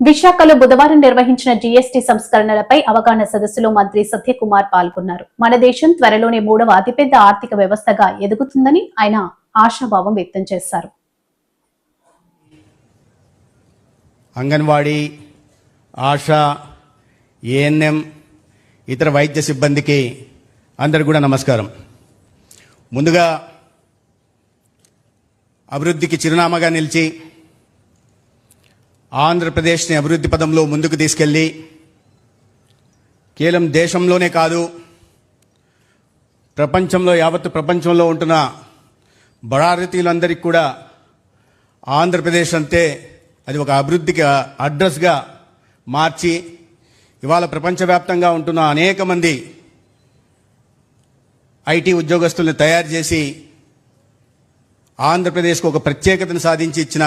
విశాఖలో బుధవారం నిర్వహించిన జీఎస్టీ సంస్కరణలపై అవగాహన సదస్సులో మంత్రి సత్యకుమార్ పాల్గొన్నారు. మన దేశం త్వరలోనే మూడవ అతిపెద్ద ఆర్థిక వ్యవస్థగా ఎదుగుతుందని ఆయన ఆశాభావం వ్యక్తం చేశారు. అంగన్వాడీ ఆశా ఏఎన్ఎం ఇతర వైద్య సిబ్బందికి అందరికి కూడా నమస్కారం. ముందుగా అభివృద్ధికి చిరునామాగా నిలిచి ఆంధ్రప్రదేశ్ని అభివృద్ధి పదంలో ముందుకు తీసుకెళ్ళి కేవలం దేశంలోనే కాదు ప్రపంచంలో యావత్తు ప్రపంచంలో ఉంటున్న భారతీయులందరికీ కూడా ఆంధ్రప్రదేశ్ అంతే అది ఒక అభివృద్ధికి అడ్రస్గా మార్చి ఇవాళ ప్రపంచవ్యాప్తంగా ఉంటున్న అనేక మంది ఐటీ ఉద్యోగస్తుల్ని తయారు చేసి ఆంధ్రప్రదేశ్కు ఒక ప్రత్యేకతను సాధించి ఇచ్చిన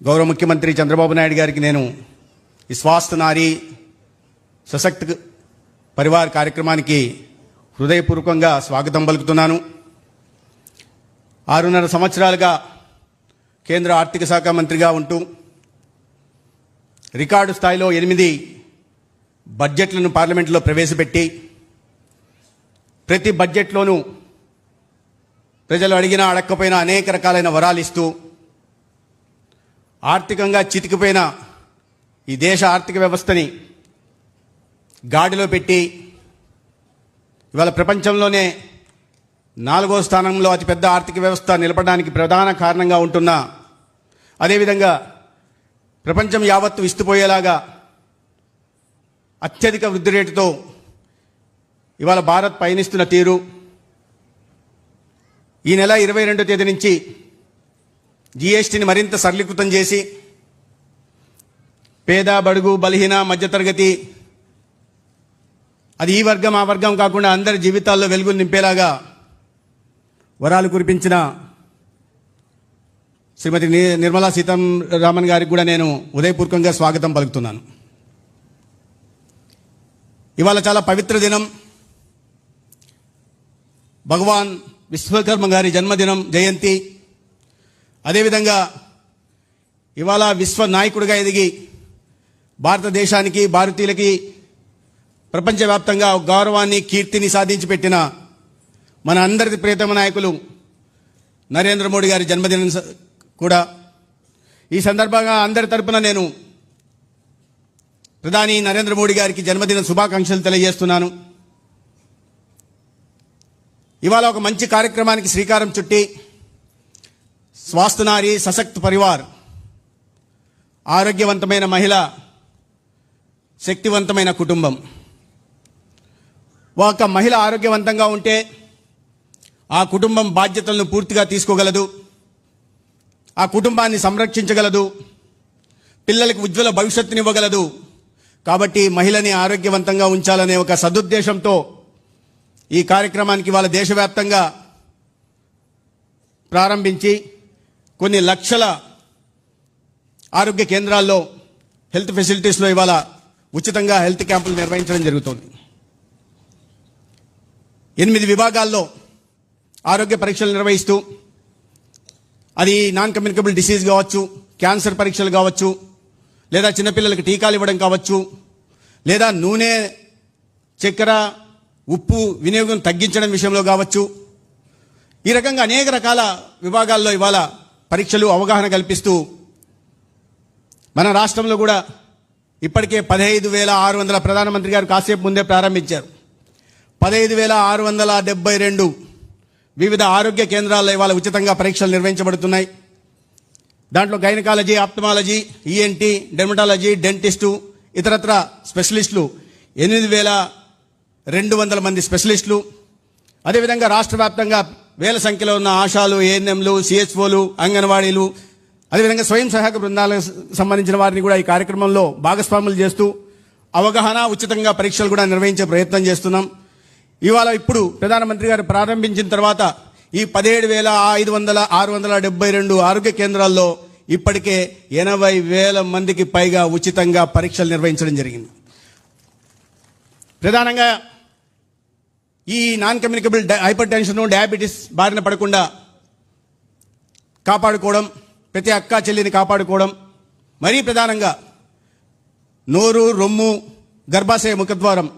గౌరవ ముఖ్యమంత్రి చంద్రబాబు నాయుడు గారికి నేను ఈ స్వాస్థ సశక్త పరివార్ కార్యక్రమానికి హృదయపూర్వకంగా స్వాగతం పలుకుతున్నాను. ఆరున్నర సంవత్సరాలుగా కేంద్ర ఆర్థిక శాఖ మంత్రిగా ఉంటూ రికార్డు స్థాయిలో ఎనిమిది బడ్జెట్లను పార్లమెంట్లో ప్రవేశపెట్టి ప్రతి బడ్జెట్లోనూ ప్రజలు అడిగినా అడక్కపోయినా అనేక రకాలైన వరాలు ఇస్తూ ఆర్థికంగా చితికిపోయిన ఈ దేశ ఆర్థిక వ్యవస్థని గాడిలో పెట్టి ఇవాళ ప్రపంచంలోనే నాలుగో స్థానంలో అతిపెద్ద ఆర్థిక వ్యవస్థ నిలపడానికి ప్రధాన కారణంగా ఉంటున్న అదేవిధంగా ప్రపంచం యావత్తు విస్తుపోయేలాగా అత్యధిక వృద్ధి రేటుతో ఇవాళ భారత్ పయనిస్తున్న తీరు. ఈ నెల ఇరవై రెండో తేదీ నుంచి జీఎస్టీని మరింత సరళీకృతం చేసి పేద బడుగు బలహీన మధ్యతరగతి అది ఈ వర్గం ఆ వర్గం కాకుండా అందరి జీవితాల్లో వెలుగులు నింపేలాగా వరాలు కురిపించిన శ్రీమతి ని- నిర్మలా సీతారామన్ గారికి కూడా నేను ఉదయపూర్వకంగా స్వాగతం పలుకుతున్నాను. ఇవాళ చాలా పవిత్ర దినం. భగవాన్ విశ్వకర్మ గారి జన్మదినం జయంతి. అదేవిధంగా ఇవాళ విశ్వ నాయకుడిగా ఎదిగి భారతదేశానికి భారతీయులకి ప్రపంచవ్యాప్తంగా గౌరవాన్ని కీర్తిని సాధించి పెట్టిన మన అందరి ప్రియతమ నాయకులు నరేంద్ర మోడీ గారి జన్మదినం కూడా. ఈ సందర్భంగా అందరి తరపున నేను ప్రధాని నరేంద్ర మోడీ గారికి జన్మదిన శుభాకాంక్షలు తెలియజేస్తున్నాను. ఇవాళ ఒక మంచి కార్యక్రమానికి శ్రీకారం చుట్టి స్వాస్థనారి సశక్త్ పరివార్. ఆరోగ్యవంతమైన మహిళ శక్తివంతమైన కుటుంబం. ఒక మహిళ ఆరోగ్యవంతంగా ఉంటే ఆ కుటుంబం బాధ్యతలను పూర్తిగా తీసుకోగలదు. ఆ కుటుంబాన్ని సంరక్షించగలదు. పిల్లలకు ఉజ్వల భవిష్యత్తునివ్వగలదు. కాబట్టి మహిళని ఆరోగ్యవంతంగా ఉంచాలనే ఒక సదుద్దేశంతో ఈ కార్యక్రమానికి వాళ్ళ దేశవ్యాప్తంగా ప్రారంభించి కొన్ని లక్షల ఆరోగ్య కేంద్రాల్లో హెల్త్ ఫెసిలిటీస్లో ఇవాళ ఉచితంగా హెల్త్ క్యాంపులు నిర్వహించడం జరుగుతోంది. ఎనిమిది విభాగాల్లో ఆరోగ్య పరీక్షలు నిర్వహిస్తూ అది నాన్ కమ్యూనికబుల్ డిసీజ్ కావచ్చు క్యాన్సర్ పరీక్షలు కావచ్చు లేదా చిన్నపిల్లలకి టీకాలు ఇవ్వడం కావచ్చు లేదా నూనె చక్కెర ఉప్పు వినియోగం తగ్గించడం విషయంలో కావచ్చు. ఈ రకంగా అనేక రకాల విభాగాల్లో ఇవాళ పరీక్షలు అవగాహన కల్పిస్తూ మన రాష్ట్రంలో కూడా ఇప్పటికే పదహైదు వేల ఆరు వందల ప్రధానమంత్రి గారు కాసేపు ముందే ప్రారంభించారు. పదహైదు వేల ఆరు వందల డెబ్బై రెండు వివిధ ఆరోగ్య కేంద్రాల్లో ఇవాళ ఉచితంగా పరీక్షలు నిర్వహించబడుతున్నాయి. దాంట్లో gynaecology ophthalmology ENT dermatology dentist ఇతరత్ర స్పెషలిస్టులు ఎనిమిది వేల రెండు వందల మంది స్పెషలిస్టులు. అదేవిధంగా రాష్ట్ర వ్యాప్తంగా వేల సంఖ్యలో ఉన్న ఆశాలు ఏఎన్ఎంలు సిహెచ్ఓలు అంగన్వాడీలు అదేవిధంగా స్వయం సహాయక బృందాలకు సంబంధించిన వారిని కూడా ఈ కార్యక్రమంలో భాగస్వాములు చేస్తూ అవగాహన ఉచితంగా పరీక్షలు కూడా నిర్వహించే ప్రయత్నం చేస్తున్నాం. ఇవాళ ఇప్పుడు ప్రధానమంత్రి గారు ప్రారంభించిన తర్వాత ఈ పదిహేడు వేల ఐదు వందల ఆరు వందల డెబ్బై రెండు ఆరోగ్య కేంద్రాల్లో ఇప్పటికే ఎనభై వేల మందికి పైగా ఉచితంగా పరీక్షలు నిర్వహించడం జరిగింది. ప్రధానంగా ఈ non communicable hypertension diabetes బారిన పడకుండా కాపాడుకోవడం ప్రతి అక్క చెల్లిని కాపాడుకోవడం మరీ ప్రధానంగా నోరు రొమ్ము గర్భాశయ ముఖద్వారం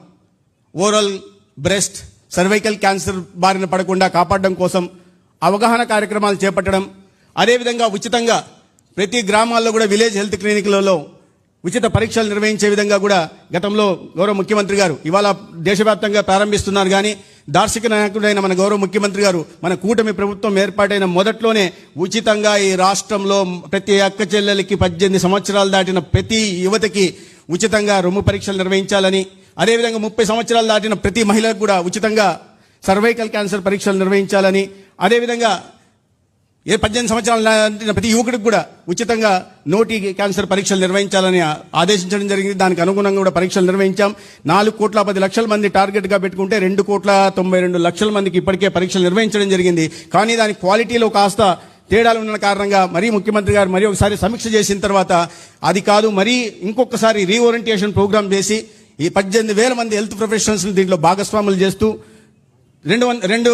ఓరల్ బ్రెస్ట్ సర్వైకల్ క్యాన్సర్ బారిన పడకుండా కాపాడడం కోసం అవగాహన కార్యక్రమాలు చేపట్టడం అదేవిధంగా ఉచితంగా ప్రతి గ్రామాల్లో కూడా విలేజ్ హెల్త్ క్లినిక్లలో ఉచిత పరీక్షలు నిర్వహించే విధంగా కూడా గతంలో గౌరవ ముఖ్యమంత్రి గారు ఇవాళ దేశవ్యాప్తంగా ప్రారంభిస్తున్నారు కానీ దార్శిక నాయకుడైన మన గౌరవ ముఖ్యమంత్రి గారు మన కూటమి ప్రభుత్వం ఏర్పాటైన మొదట్లోనే ఉచితంగా ఈ రాష్ట్రంలో ప్రతి అక్క చెల్లెలకి పద్దెనిమిది సంవత్సరాలు దాటిన ప్రతి యువతకి ఉచితంగా రొమ్ము పరీక్షలు నిర్వహించాలని అదేవిధంగా ముప్పై సంవత్సరాలు దాటిన ప్రతి మహిళకు కూడా ఉచితంగా సర్వైకల్ క్యాన్సర్ పరీక్షలు నిర్వహించాలని అదేవిధంగా ఏ పద్దెనిమిది సంవత్సరాలు దాటిన ప్రతి యువకుడికి కూడా ఉచితంగా నోటి క్యాన్సర్ పరీక్షలు నిర్వహించాలని ఆదేశించడం జరిగింది. దానికి అనుగుణంగా కూడా పరీక్షలు నిర్వహించాం. నాలుగు కోట్ల పది లక్షల మంది టార్గెట్గా పెట్టుకుంటే రెండు కోట్ల తొంభై రెండు లక్షల మందికి ఇప్పటికే పరీక్షలు నిర్వహించడం జరిగింది. కానీ దాని క్వాలిటీలో కాస్త తేడాలు ఉన్న కారణంగా మరీ ముఖ్యమంత్రి గారు మరీ ఒకసారి సమీక్ష చేసిన తర్వాత అది కాదు మరీ ఇంకొకసారి రీఓరియంటేషన్ ప్రోగ్రామ్ చేసి ఈ పద్దెనిమిది వేల మంది హెల్త్ ప్రొఫెషనల్స్ దీంట్లో భాగస్వాములు చేస్తూ రెండు రెండు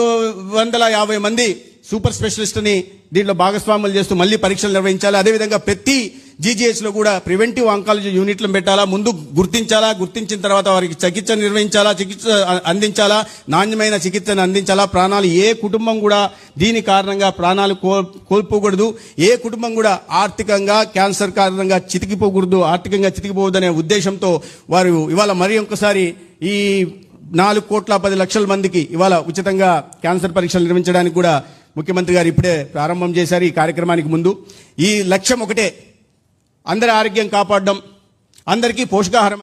వందల యాభై మంది సూపర్ స్పెషలిస్ట్ని దీంట్లో భాగస్వాములు చేస్తూ మళ్ళీ పరీక్షలు నిర్వహించాలి. అదేవిధంగా ప్రతి జీజీహెచ్లో కూడా ప్రివెంటివ్ ఆంకాలజీ యూనిట్లు పెట్టాలా ముందు గుర్తించాలా గుర్తించిన తర్వాత వారికి చికిత్స నిర్వహించాలా చికిత్స అందించాలా నాణ్యమైన చికిత్సను అందించాలా ప్రాణాలు ఏ కుటుంబం కూడా దీని కారణంగా ప్రాణాలు కో కోల్పోకూడదు. ఏ కుటుంబం కూడా ఆర్థికంగా క్యాన్సర్ కారణంగా చితికిపోకూడదు ఆర్థికంగా చితికిపోవద్దనే ఉద్దేశంతో వారు ఇవాళ మరి ఒక్కసారి ఈ నాలుగు కోట్ల పది లక్షల మందికి ఇవాళ ఉచితంగా క్యాన్సర్ పరీక్షలు నిర్వహించడానికి కూడా ముఖ్యమంత్రి గారు ఇప్పుడే ప్రారంభం చేశారు ఈ కార్యక్రమానికి ముందు. ఈ లక్ష్యం ఒకటే. అందరి ఆరోగ్యం కాపాడడం అందరికీ పోషకాహారం